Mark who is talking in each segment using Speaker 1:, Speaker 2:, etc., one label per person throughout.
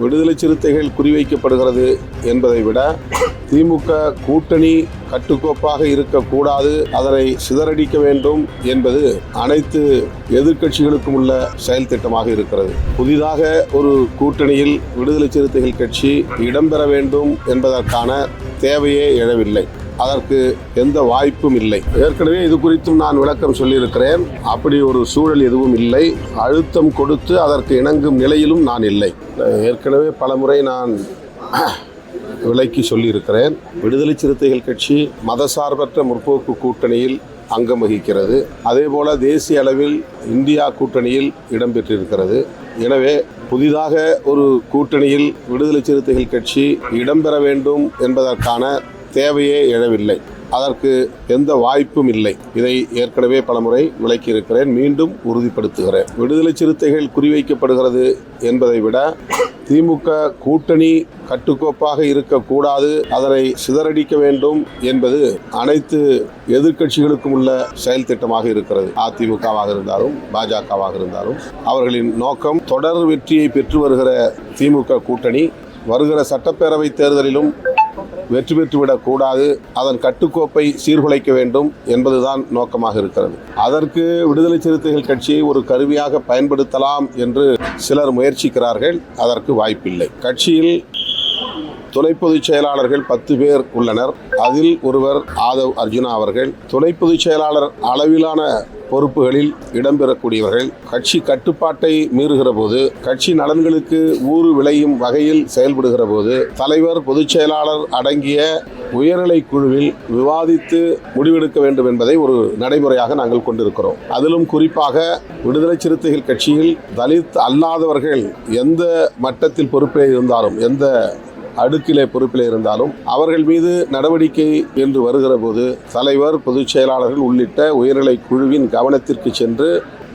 Speaker 1: விடுதலை சிறுத்தைகள் குறிவைக்கப்படுகிறது என்பதை விட திமுக கூட்டணி கட்டுக்கோப்பாக இருக்கக்கூடாது அதனை சிதறடிக்க வேண்டும் என்பது அனைத்து எதிர்க்கட்சிகளுக்கும் உள்ள செயல் திட்டமாக இருக்கிறது. புதிதாக ஒரு கூட்டணியில் விடுதலை சிறுத்தைகள் கட்சி இடம்பெற வேண்டும் என்பதற்கான தேவையே எழவில்லை. அதற்கு எந்த வாய்ப்பும் இல்லை. ஏற்கனவே இது குறித்தும் நான் விளக்கம் சொல்லியிருக்கிறேன். அப்படி ஒரு சூழல் எதுவும் இல்லை. அழுத்தம் கொடுத்து அதற்கு இணங்கும் நிலையிலும் நான் இல்லை. ஏற்கனவே பலமுறை நான் விலைக்கு சொல்லியிருக்கிறேன். விடுதலை சிறுத்தைகள் கட்சி மதசார்பற்ற முற்போக்கு கூட்டணியில் அங்கம் வகிக்கிறது. அதேபோல தேசிய அளவில் இந்தியா கூட்டணியில் இடம்பெற்றிருக்கிறது எனவே புதிதாக ஒரு கூட்டணியில் விடுதலை சிறுத்தைகள் கட்சி இடம்பெற வேண்டும் என்பதற்கான தேவையே எழவில்லை. அதற்கு எந்த வாய்ப்பும் இல்லை. இதை ஏற்கனவே பலமுறை விளக்கியிருக்கிறேன். மீண்டும் உறுதிப்படுத்துகிறேன். விடுதலை சிறுத்தைகள் குறிவைக்கப்படுகிறது என்பதை விட திமுக கூட்டணி கட்டுக்கோப்பாக இருக்கக்கூடாது அதனை சிதறடிக்க வேண்டும் என்பது அனைத்து எதிர்க்கட்சிகளுக்கும் உள்ள செயல் திட்டமாக இருக்கிறது. அதிமுகவாக இருந்தாலும் பாஜகவாக இருந்தாலும் அவர்களின் நோக்கம் தொடர் வெற்றியை பெற்று வருகிற திமுக கூட்டணி வருகிற சட்டப்பேரவை தேர்தலிலும் வெற்றி பெற்றுவிடக் கூடாது. அதன் கட்டுக்கோப்பை சீர்குலைக்க வேண்டும் என்பதுதான் நோக்கமாக இருக்கிறது. அதற்கு விடுதலை சிறுத்தைகள் கட்சியை ஒரு கருவியாக பயன்படுத்தலாம் என்று சிலர் முயற்சிக்கிறார்கள். அதற்கு வாய்ப்பில்லை. கட்சியில் துணை பொதுச் செயலாளர்கள் பத்து பேர் உள்ளனர். அதில் ஒருவர் ஆதவ் அர்ஜுனா அவர்கள். துணை பொதுச் செயலாளர் அளவிலான பொறுப்புகளில் இடம்பெறக்கூடியவர்கள். கட்சி கட்டுப்பாட்டை மீறுகிற போது கட்சி நலன்களுக்கு ஊறு விளையும் வகையில் செயல்படுகிற போது தலைவர் பொதுச் செயலாளர் அடங்கிய உயர்நிலை குழுவில் விவாதித்து முடிவெடுக்க வேண்டும் என்பதை ஒரு நடைமுறையாக நாங்கள் கொண்டிருக்கிறோம். அதிலும் குறிப்பாக விடுதலை சிறுத்தைகள் கட்சியில் தலித் அல்லாதவர்கள் எந்த மட்டத்தில் பொறுப்பில் இருந்தாலும் எந்த அடுக்கிலே பொறுப்பில் இருந்தாலும் அவர்கள் மீது நடவடிக்கை என்று வருகிற போது தலைவர் பொதுச் செயலாளர்கள் உள்ளிட்ட உயர்நிலை குழுவின் கவனத்திற்கு சென்று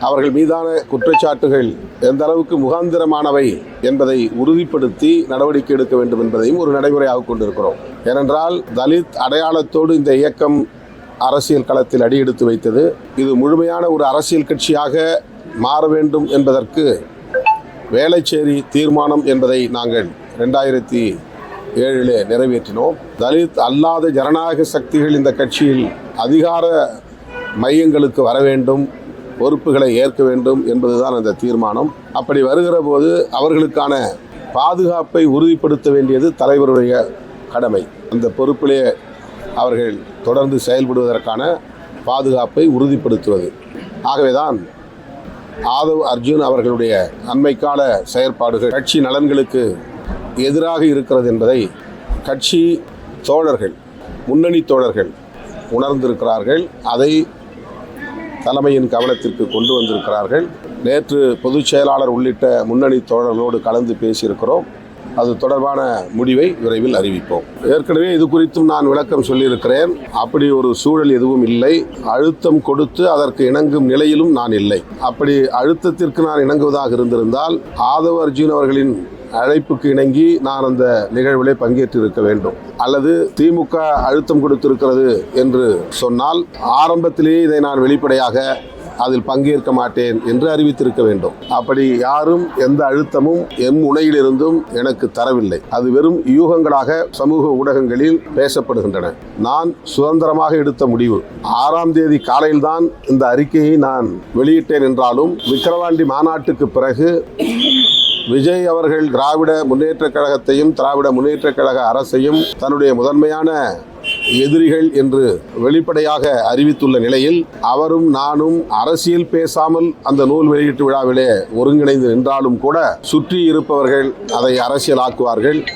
Speaker 1: அவர்கள் மீதான குற்றச்சாட்டுகள் எந்த அளவுக்கு முகாந்திரமானவை என்பதை உறுதிப்படுத்தி நடவடிக்கை எடுக்க வேண்டும் என்பதையும் ஒரு நடைமுறையாக கொண்டிருக்கிறோம். ஏனென்றால் தலித் அடையாளத்தோடு இந்த இயக்கம் அரசியல் களத்தில் அடியெடுத்து வைத்தது. இது முழுமையான ஒரு அரசியல் கட்சியாக மாற வேண்டும் என்பதற்கு வேளச்சேரி தீர்மானம் என்பதை நாங்கள் ரெண்டாயிரத்தி ஏழிலே நிறைவேற்றினோம். தலித் அல்லாத ஜனநாயக சக்திகள் இந்த கட்சியில் அதிகார மையங்களுக்கு வர வேண்டும் பொறுப்புகளை ஏற்க வேண்டும் என்பதுதான் அந்த தீர்மானம். அப்படி வருகிற போது அவர்களுக்கான பாதுகாப்பை உறுதிப்படுத்த வேண்டியது தலைவருடைய கடமை. அந்த பொறுப்பிலே அவர்கள் தொடர்ந்து செயல்படுவதற்கான பாதுகாப்பை உறுதிப்படுத்துவது. ஆகவேதான் ஆதவ் அர்ஜுன் அவர்களுடைய அண்மைக்கால செயற்பாடுகள் கட்சி நலன்களுக்கு எதிராக இருக்கிறது என்பதை கட்சி தோழர்கள் முன்னணி தோழர்கள் உணர்ந்திருக்கிறார்கள். அதை தலைமையின் கவனத்திற்கு கொண்டு வந்திருக்கிறார்கள். நேற்று பொதுச் செயலாளர் உள்ளிட்ட முன்னணி தோழர்களோடு கலந்து பேசியிருக்கிறோம். அது தொடர்பான முடிவை விரைவில் அறிவிப்போம். ஏற்கனவே இது குறித்தும் நான் விளக்கம் சொல்லியிருக்கிறேன். அப்படி ஒரு சூழல் எதுவும் இல்லை. அழுத்தம் கொடுத்து அதற்கு இணங்கும் நிலையிலும் நான் இல்லை. அப்படி அழுத்தத்திற்கு நான் இணங்குவதாக இருந்திருந்தால் ஆதவ அர்ஜுன் அவர்களின் அழைப்புக்கு இணங்கி நான் அந்த நிகழ்விலே பங்கேற்றிருக்க வேண்டும். அல்லது திமுக அழுத்தம் கொடுத்திருக்கிறது என்று சொன்னால் ஆரம்பத்திலேயே இதை நான் வெளிப்படையாக அதில் பங்கேற்க மாட்டேன் என்று அறிவித்திருக்க வேண்டும். அப்படி யாரும் எந்த அழுத்தமும் எம் முனையிலிருந்தும் எனக்கு தரவில்லை. அது வெறும் யூகங்களாக சமூக ஊடகங்களில் பேசப்படுகின்றன. நான் சுதந்திரமாக எடுத்த முடிவு. ஆறாம் தேதி காலையில்தான் இந்த அறிக்கையை நான் வெளியிட்டேன் என்றாலும் விக்கிரவாண்டி மாநாட்டுக்கு பிறகு விஜய் அவர்கள் திராவிட முன்னேற்றக் கழகத்தையும் திராவிட முன்னேற்றக் கழக அரசையும் தன்னுடைய முதன்மையான எதிரிகள் என்று வெளிப்படையாக அறிவித்துள்ள நிலையில் அவரும் நானும் அரசியல் பேசாமல் அந்த நூல் வெளியீட்டு விழாவிலே ஒருங்கிணைந்து நின்றாலும் கூட சுற்றி இருப்பவர்கள் அதை அரசியலாக்குவார்கள்.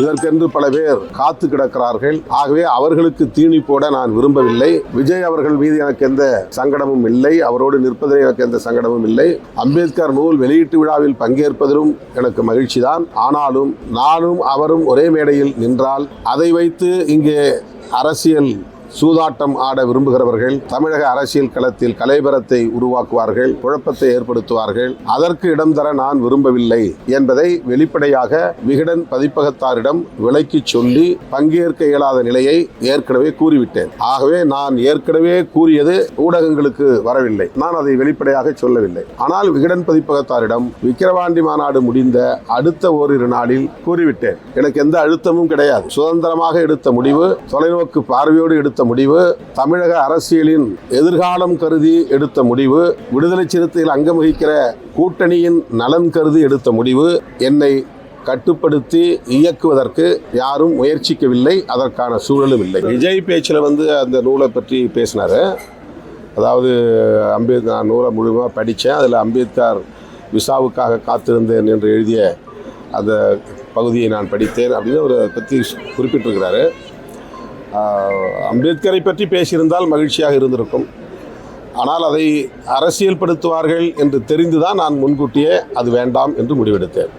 Speaker 1: இதற்கென்று பல பேர் காத்து கிடக்கிறார்கள். ஆகவே அவர்களுக்கு தீனி போட நான் விரும்பவில்லை. விஜய் அவர்கள் மீது எனக்கு எந்த சங்கடமும் இல்லை. அவரோடு நிற்பதில் எனக்கு எந்த சங்கடமும் இல்லை. அம்பேத்கர் நூல் வெளியீட்டு விழாவில் பங்கேற்பதிலும் எனக்கு மகிழ்ச்சி தான் ஆனாலும் நானும் அவரும் ஒரே மேடையில் நின்றால் அதை வைத்து இங்கே அரசியல் சூதாட்டம் ஆட விரும்புகிறவர்கள் தமிழக அரசியல் களத்தில் கலைபரத்தை உருவாக்குவார்கள் குழப்பத்தை ஏற்படுத்துவார்கள். அதற்கு இடம் தர நான் விரும்பவில்லை என்பதை வெளிப்படையாக விகடன் பதிப்பகத்தாரிடம் விலைக்கு சொல்லி பங்கேற்க இயலாத நிலையை ஏற்கனவே கூறிவிட்டேன். ஆகவே நான் ஏற்கனவே கூறியது ஊடகங்களுக்கு வரவில்லை. நான் அதை வெளிப்படையாக சொல்லவில்லை. ஆனால் விகடன் பதிப்பகத்தாரிடம் விக்கிரவாண்டி மாநாடு முடிந்த அடுத்த ஓரிரு நாளில் கூறிவிட்டேன். எனக்கு எந்த அழுத்தமும் கிடையாது. சுதந்திரமாக எடுத்த முடிவு தொலைநோக்கு பார்வையோடு எடுத்த முடிவு தமிழக அரசியலின் எதிர்காலம் கருதி எடுத்த முடிவு விடுதலை சிறுத்தையில் அங்கம் வகிக்கிற கூட்டணியின் நலன் கருதி எடுத்த முடிவு என்னை கட்டுப்படுத்தி இயக்குவதற்கு யாரும் முயற்சிக்கவில்லை. அதற்கான சூழலும் இல்லை. விஜய் பேச்சில் வந்து அந்த நூலை பற்றி பேசினார். அதாவது அம்பேத்கர் நான் நூலை முழுமையாக படித்தேன் அதில் அம்பேத்கர் விசாவுக்காக காத்திருந்தேன் என்று எழுதிய அந்த பகுதியை நான் படித்தேன் அப்படின்னு அவர் பற்றி குறிப்பிட்டிருக்கிறாரு. அம்பேத்கரை பற்றி பேசியிருந்தால் மகிழ்ச்சியாக இருந்திருக்கும். ஆனால் அதை அரசியல்படுத்துவார்கள் என்று தெரிந்துதான் நான் முன்கூட்டியே அது வேண்டாம் என்று முடிவெடுத்தேன்.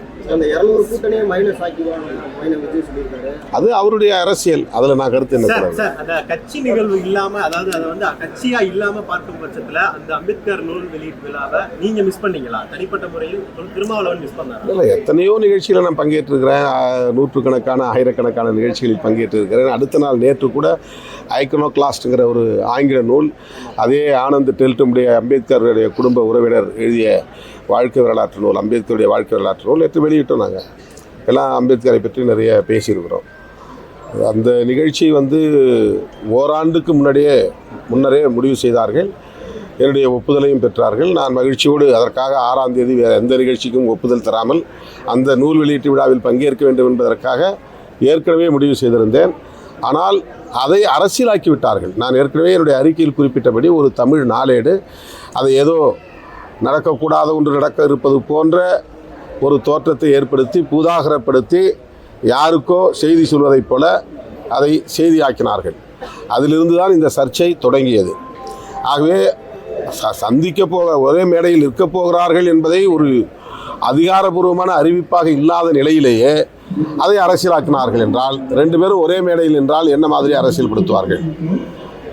Speaker 1: அது அவருடைய அரசியல். அதில் நான் கருத்து என்ன
Speaker 2: சார்
Speaker 1: சொல்றேன்
Speaker 2: சார் அந்த கட்சி நிகழ்வு இல்லாம அதாவது அதை வந்து கட்சியா இல்லாம பார்க்கும் பட்சத்துல அந்த அம்பேத்கர் நூல் வெளியீட்டு விழாவை நீங்க மிஸ் பண்ணீங்களா? தனிப்பட்ட முறையில் திரு- திருமாவளவன் மிஸ் பண்ணாரா?
Speaker 1: இல்லை எத்தனையோ நிகழ்ச்சியில் நான் பங்கேற்றிருக்கிறேன். நூற்றுக்கணக்கான ஆயிரக்கணக்கான நிகழ்ச்சிகளில் பங்கேற்றிருக்கிறேன். அடுத்த நாள் நேற்று கூட ஐக்கனோ கிளாஸ்ட்டுங்கிற ஒரு ஆங்கில நூல் அதே ஆனந்த் டெல்டமுடைய அம்பேத்கருடைய குடும்ப உறவினர் எழுதிய வாழ்க்கை வரலாற்று நூல் அம்பேத்கருடைய வாழ்க்கை வரலாற்று நூல் நேற்று வெளியிட்டோம் நாங்கள் எல்லாம் அம்பேத்கரை பற்றி நிறைய பேசியிருக்கிறோம். அந்த நிகழ்ச்சி வந்து ஓராண்டுக்கு முன்னாடியே முன்னரே முடிவு செய்தார்கள். என்னுடைய ஒப்புதலையும் பெற்றார்கள். நான் மகிழ்ச்சியோடு அதற்காக ஆறாம் தேதி வேறு எந்த நிகழ்ச்சிக்கும் ஒப்புதல் தராமல் அந்த நூல் வெளியீட்டு விழாவில் பங்கேற்க வேண்டும் என்பதற்காக ஏற்கனவே முடிவு செய்திருந்தேன். ஆனால் அதை அரசியலாக்கி விட்டார்கள் நான் ஏற்கனவே என்னுடைய அறிக்கையில் குறிப்பிட்டபடி ஒரு தமிழ் நாளேடு. அதை ஏதோ நடக்கக்கூடாத ஒன்று நடக்க இருப்பது போன்ற ஒரு தோற்றத்தை ஏற்படுத்தி பூதாகரப்படுத்தி யாருக்கோ செய்தி சொல்வதைப் போல அதை செய்தியாக்கினார்கள். அதிலிருந்து தான் இந்த சர்ச்சை தொடங்கியது. ஆகவே ச- சந்திக்க போக ஒரே மேடையில் இருக்க போகிறார்கள் என்பதை ஒரு அதிகாரபூர்வமான அறிவிப்பாக இல்லாத நிலையிலேயே அதை அரசியலாக்கினார்கள் என்றால் ரெண்டு பேரும் ஒரே மேடையில் என்றால் என்ன மாதிரி அரசியல்படுத்துவார்கள்?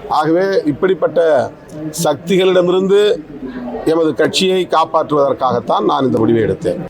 Speaker 1: ஆகவே இப்படிப்பட்ட சக்திகளிடமிருந்து எமது கட்சியை காப்பாற்றுவதற்காகத்தான் நான் இந்த முடிவை எடுத்தேன்.